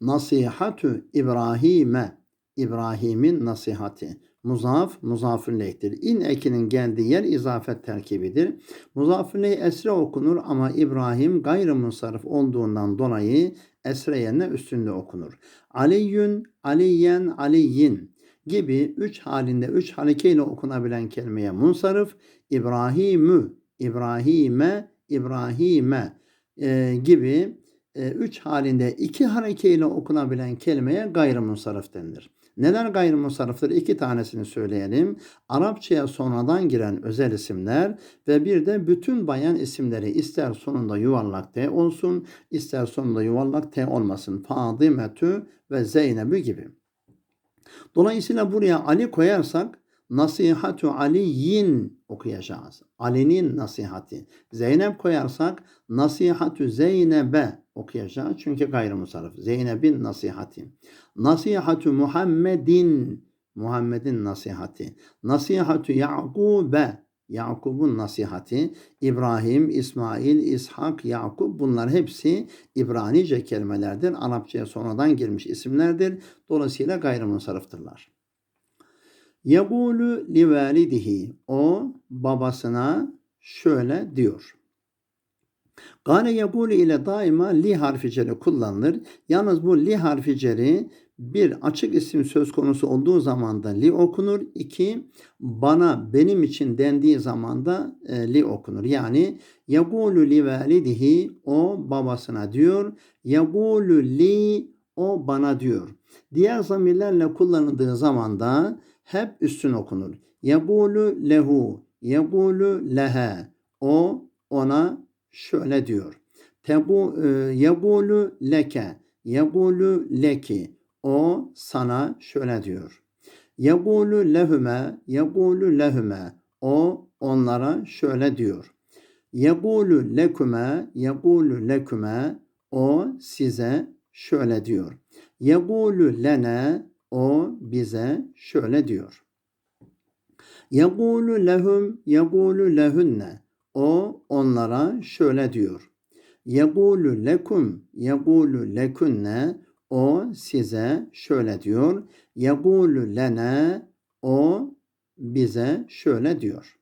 Nasihatü İbrahim'e. İbrahim'in nasihati. Muzaf, muzafirleyhtir. İn ekinin geldiği yer izafet terkibidir. Muzafirleyh esre okunur ama İbrahim gayrimusarif olduğundan dolayı esre üstünde okunur. Aliyyün, aliyen, aliyin gibi üç halinde üç harekeyle okunabilen kelimeye munsarif. İbrahimü, İbrahime, İbrahime e, gibi üç halinde iki harekeyle okunabilen kelimeye gayrimusarif denilir. Neler gayrimusariftir? İki tanesini söyleyelim. Arapçaya sonradan giren özel isimler ve bir de bütün bayan isimleri ister sonunda yuvarlak T olsun, ister sonunda yuvarlak T olmasın. Fadimetü ve Zeynep'ü gibi. Dolayısıyla buraya Ali koyarsak Nasihatu Aliyin okuyacağız. Ali'nin nasihati. Zeynep koyarsak Nasihatu Zeynep'e okuyacağız. Çünkü gayrimusarif. Zeynep'in nasihati. Nasihatu Muhammedin. Muhammed'in nasihati. Nasihatu Ya'kube. Yakub'un nasihati, İbrahim, İsmail, İshak, Yakub bunlar hepsi İbranice kelimelerdir. Arapçaya sonradan girmiş isimlerdir. Dolayısıyla gayrimusarıftırlar. Yegulu li validihi. O babasına şöyle diyor. Gane yegulu ile daima li harfi ceri kullanılır. Yalnız bu li harfi ceri bir açık isim söz konusu olduğu zaman da li okunur. İki bana benim için dendiği zaman da e, li okunur. Yani yegulu li validihi o babasına diyor. Yegulu li o bana diyor. Diğer zamirlerle kullanıldığı zaman da hep üstün okunur. Yegulu lehu, yegulu lehe. O ona şöyle diyor. E, yegulu leke, yegulu leki. O sana şöyle diyor. Yegulu lehüme, yegulu lehüme. O onlara şöyle diyor. Yegulu leküme, yegulu leküme. O size şöyle diyor. Yegulu lene, o bize şöyle diyor. Yegulu lehum, yegulu lehunne. O onlara şöyle diyor. Yegulu lekum, yegulu lekunne. O size şöyle diyor. Yegulu lene. O bize şöyle diyor.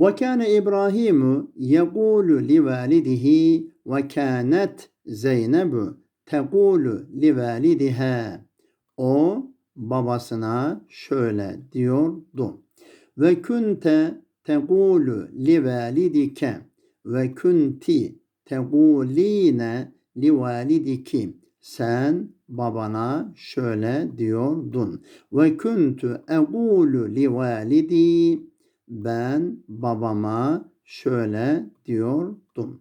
Ve kâne İbrahimu yegulu li validihi ve kânet Zeynebu tegulu li validiha. O babasına şöyle diyordu. Ve kunte tegulu li validike ve kunti teguline li validiki. Sen babana şöyle diyordun. Ve kuntu egulu li validi. Ben babama şöyle diyordum.